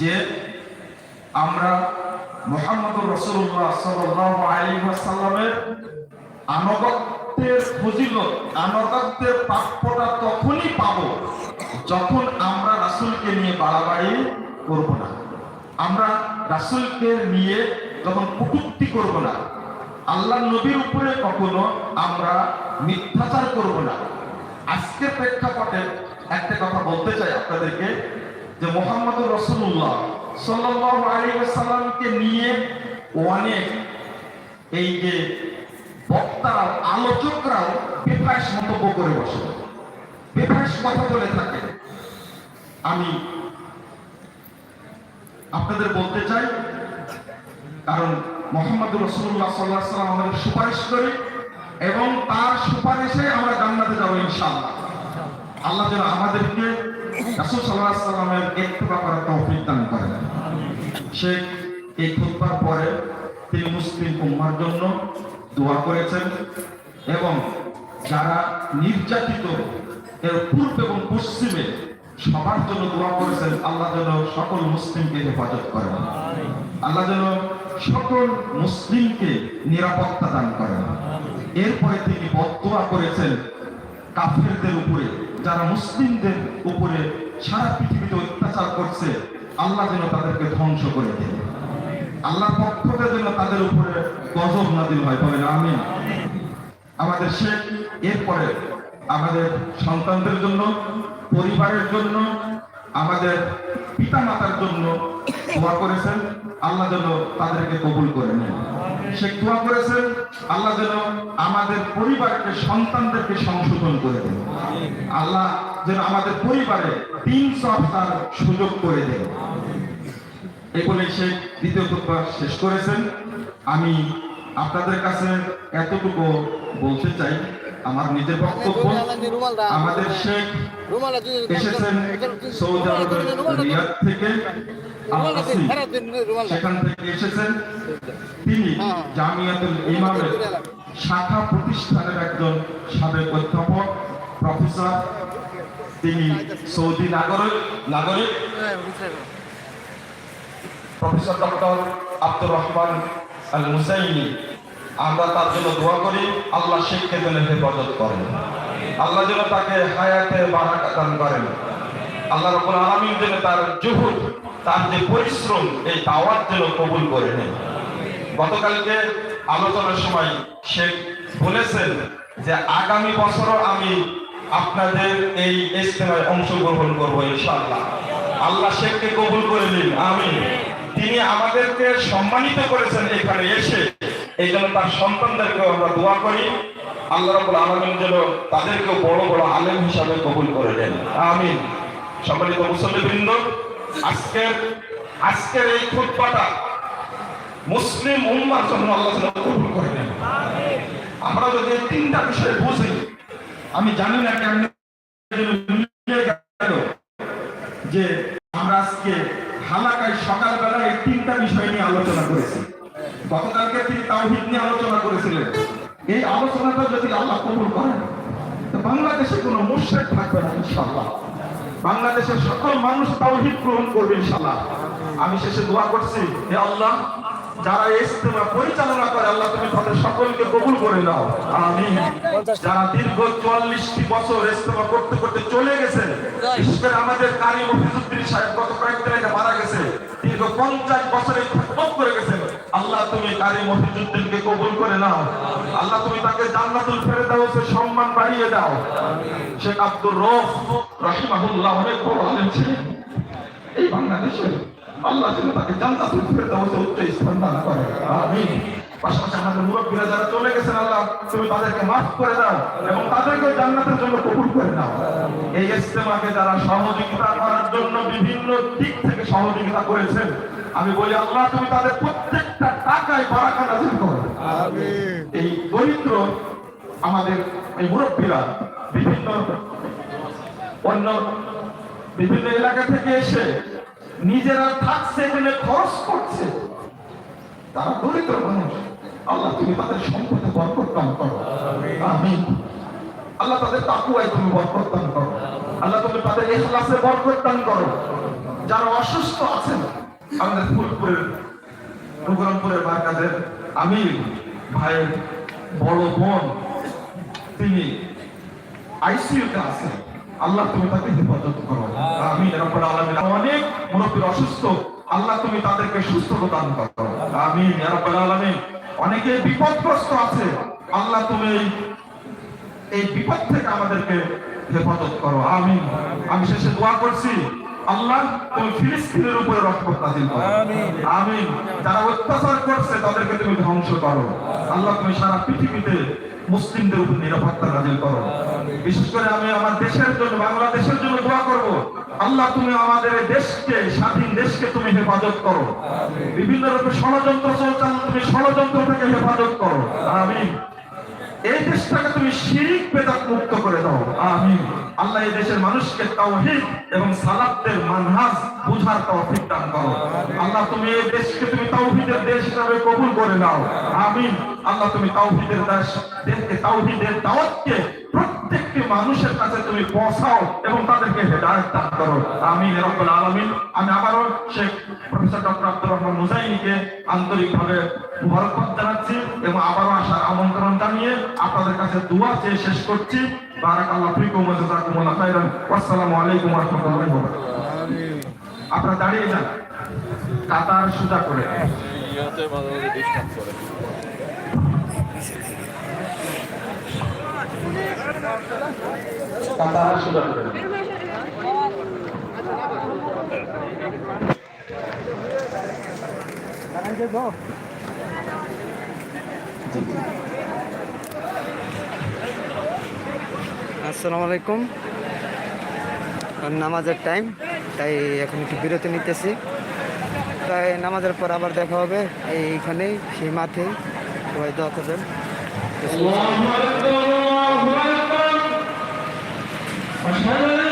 যে আমরা মোহাম্মদ রসুল্লাহ সাল্লাহ আলী আনুগত্যের আনুগত্যের প্রাপ্যটা তখনই পাব যখন আমরা রাসূলকে নিয়ে বাড়াবাড়ি করব না। আমরা রাসূলকে নিয়ে যখন কটূক্তি করব না, আল্লাহ নবীর উপরে কখনো আমরা মিথ্যাচার করব না। আজকের প্রেক্ষাপটে একটা কথা বলতে চাই আপনাদেরকে। যে মোহাম্মদ রসুল্লাহ সাল্লাহ আলী সাল্লামকে নিয়ে অনেক এই যে বক্তারাও আলোচকরাও বেফাস মন্তব্য করে বসে। বেফাস কথা বলে থাকে। আমি আপনাদের বলতে চাই, কারণ মোহাম্মদ রসুল্লাহ সাল্লাহ সাল্লাম আমাদের সুপারিশ করে এবং তার সুপারিশে আমরা জান্নাতে যাব ইনশাআল্লাহ। আল্লাহ যেন আমাদেরকে রাসূল সাল্লাল্লাহু আলাইহি তৌফিক দান করেন। এই খুতবার পরে তিনি মুসলিম উম্মার জন্য দোয়া করেছেন এবং যারা নির্যাতিত এর পূর্ব এবং পশ্চিমে সবার জন্য দোয়া করেছেন, আল্লাহ যেন সকল মুসলিমকে হেফাজত করেন। আল্লাহ যেন সকল মুসলিমকে নিরাপত্তা দান করেন। এরপরে তিনি বদোয়া করেছেন কাফেরদের উপরে, যারা মুসলিমদের উপরে সারা পৃথিবীতে অত্যাচার করছে, আল্লাহ যেন তাদেরকে ধ্বংস করে দেন। আল্লাহ পক্ষ থেকে যেন তাদের উপরে গজব নাদিল হয়, বলেন আমি আমাদের শেখ, এরপরে আমাদের সন্তানদের জন্য, পরিবারের জন্য, আমাদের পিতা মাতার জন্য করেছেন। আল্লাহ যেন তাদেরকে কবুল করে নেন। সে দোয়া করেছেন আল্লাহ যেন আমাদের পরিবারকে, সন্তানদেরকে সংশোধন করে দেন। আল্লাহ যেন আমাদের পরিবারে তিন সপ্তাহ সুযোগ করে দেন। বলে সে দ্বিতীয় খুতবা শেষ করেছেন। আমি আপনাদের কাছে এতটুকু বলতে চাই, আমার নিজের বক্তব্য। আমাদের শেখ এসেছেন সৌদি আরবের রিয়াদ থেকে সেখান থেকে এসেছেন। তিনি জামিয়াতুল ইমামের শাখা প্রতিষ্ঠানের একজন সাবেক অধ্যাপক প্রফেসর তিনি সৌদি নাগরিক নাগরিক। Professor doctor Abdur Rahman Al Musaini আমরা তার জন্য দোয়া করি আল্লাহ শেখকে যেন হেফাজত করেন। আল্লাহ যেন তাকে হায়াতে বারাকা দান করেন। আল্লাহ রব্বুল আলামিন যেন তার জুহুদ তার যে পরিশ্রম এই দাওয়াত যেন কবুল করে নেন। গতকালকে আলোচনার সময় শেখ বলেছেন যে আগামী বছরও আমি আপনাদের এই ইজতেমায় অংশগ্রহণ করব ইনশাআল্লাহ। আল্লাহ শেখকে কবুল করে নিন আমি তিনি আমাদেরকে সম্মানিত করেছেন এখানে এসে। এই জন্য তার সন্তানদেরকে আমরা দোয়া করি। আল্লাহ রাব্বুল আলামিন যেন তাদেরকে বড় বড় আলেম হিসাবে কবুল করে দেন আমিন। সম্মানিত মুসল্লিবৃন্দ, আজকের আজকের এই খুতবাটা মুসলিম উম্মার জন্য আল্লাহ কবুল করে নেন। আমরা যদি এই তিনটা বিষয় বুঝি আমি জানি না গেল যে আমরা আজকে হালাকায় সকালবেলা এই তিনটা বিষয় নিয়ে আলোচনা করেছি। গতকালকে তিনি তাওহিদ নিয়ে আলোচনা করেছিলেন। এই আলোচনাটা যদি আল্লাহ কবুল করেন তো বাংলাদেশে কোনো মুর্শেদ থাকবে না ইনশাআল্লাহ। বাংলাদেশের সকল মানুষ তাওহিদ গ্রহণ করবে ইনশাআল্লাহ। আমি শেষে দোয়া করছি হে আল্লাহ যারা ইস্তেমা পরিচালনা করে আল্লাহ তুমি তাদের সকলকে কবুল করে নাও। আমিন। যারা দীর্ঘ চুয়াল্লিশটি বছর ইস্তেমা করতে করতে চলে গেছেন বিশেষ করে আমাদের কারি মফিজুদ্দিন সাহেব গত কয়েকদিন আগে মারা গেছে। দীর্ঘ পঞ্চাশ বছরে খেদমত করে গেছেন। আল্লাহ তুমি কারি মফিজুদ্দিনকে কবুল করে নাও। আল্লাহ তুমি তাকে জান্নাতুল ফেরদাউসে সম্মান বাড়িয়ে দাও। শেখ আব্দুর রফ রহিমাহুল্লাহ অনেক বড় আলেম ছিলেন। এই বাংলাদেশে আল্লাহ যেন তাকে জান্নাতুল ফেরদাউসে উচ্চ স্থান দান করে। আমিন। পাশাপাশি আমাদের মুরব্বীরা যারা চলে গেছেন আল্লাহ তুমি তাদেরকে মাফ করে দাও এবং তাদেরকে জান্নাতের জন্য কবুল করে দাও এই ইস্তেমাকে যারা সহযোগিতা করার জন্য বিভিন্ন দিক থেকে সহযোগিতা করেছেন আমি বলি আল্লাহ তুমি তাদের প্রত্যেকটা টাকায় বারাকা নাজিল করো। এই দরিদ্র আমাদের এই মুরব্বীরা বিভিন্ন অন্য বিভিন্ন এলাকা থেকে এসে নিজেরা থাকছে এখানে খরচ করছে। তারা দরিদ্র মানুষ। আল্লাহ তুমি তাদের সম্পদে বরকত দান করো। আমিন। আল্লাহ তাদের তাকুয়ায় তুমি বরকত দান করো। আল্লাহ তুমি তাদের ইখলাসে বরকত দান করো। যারা অসুস্থ আছেন আমাদের ফুলপুরের প্রোগ্রামপুরের মার্কাজের আমি ভাইয়ের বড় বোন তিনি আইসিইউতে আছেন। আল্লাহ তুমি তাকে হেফাজত করো। আমি রব্বুল আলামিন। অনেক মুরব্বীর অসুস্থ আল্লাহ তুমি তাদেরকে সুস্থ প্রদান করো। আমি আলামিন। অনেকে বিপদগ্রস্ত আছে আল্লাহ তুমি এই বিপদ থেকে আমাদেরকে হেফাজত করো। আমিন। আমি শেষে দোয়া করছি আল্লাহ তুমি ফিলিস্তিনের উপরে রহমত নাজিল করো। আমিন। যারা অত্যাচার করছে তাদেরকে তুমি ধ্বংস করো। আল্লাহ তুমি সারা পৃথিবীতে মুসলিমদের উপর নিরাপত্তা নাজিল করো। বিশেষ করে আমি আমার দেশের জন্য, বাংলাদেশের জন্য দোয়া করব। আল্লাহ, তুমি আমাদের দেশকে, স্বাধীন দেশকে তুমি হেফাজত করো। বিভিন্ন রকম ষড়যন্ত্র চলছে, তুমি ষড়যন্ত্র থেকে হেফাজত করো। আমি এই দেশটাকে তুমি শিরিক, বেদাত মুক্ত করে দাও। আমিন। আল্লাহ এই দেশের মানুষকে তাওহীদ এবং সালাতের মানহাজ বুঝার তৌফিক দান করো। আল্লাহ তুমি এই দেশকে তুমি তাওহীদের দেশ হিসাবে কবুল করে নাও। আমিন। আল্লাহ তুমি তাওহীদের দেশ, দেশকে তাওহীদের দাওয়াতকে প্রত্যেকটি মানুষের কাছে তুমি পৌঁছাও এবং তাদেরকে হেদায়েত দান করো। ইয়া রাব্বুল আলামিন। আমি আবারও Sheikh professor doctor Abdur Rahman মুজাইনিকে আন্তরিকভাবে মুবারকবাদ জানাচ্ছি। এবং আবারও আসার আমন্ত্রণ জানিয়ে আপনাদের কাছে দোয়া চেয়ে শেষ করছি। বারাকাল্লাহু ফিকুম ওয়া খাইরান ওয়াসসালামু আলাইকুম ওয়া রাহমাতুল্লাহি ওয়া বারাকাতুহু। আপনারা দাঁড়িয়ে যান। কাতার সোজা করে। মাঝে ডিস্টার্ব করে। কাতার থেকে আসসালামু আলাইকুম নামাজের টাইম তাই এখন একটু বিরতি নিতেছি। তাই নামাজের পর আবার দেখা হবে এইখানেই, সেই মাঠে সবাই দোয়া করবেন। أشهد أن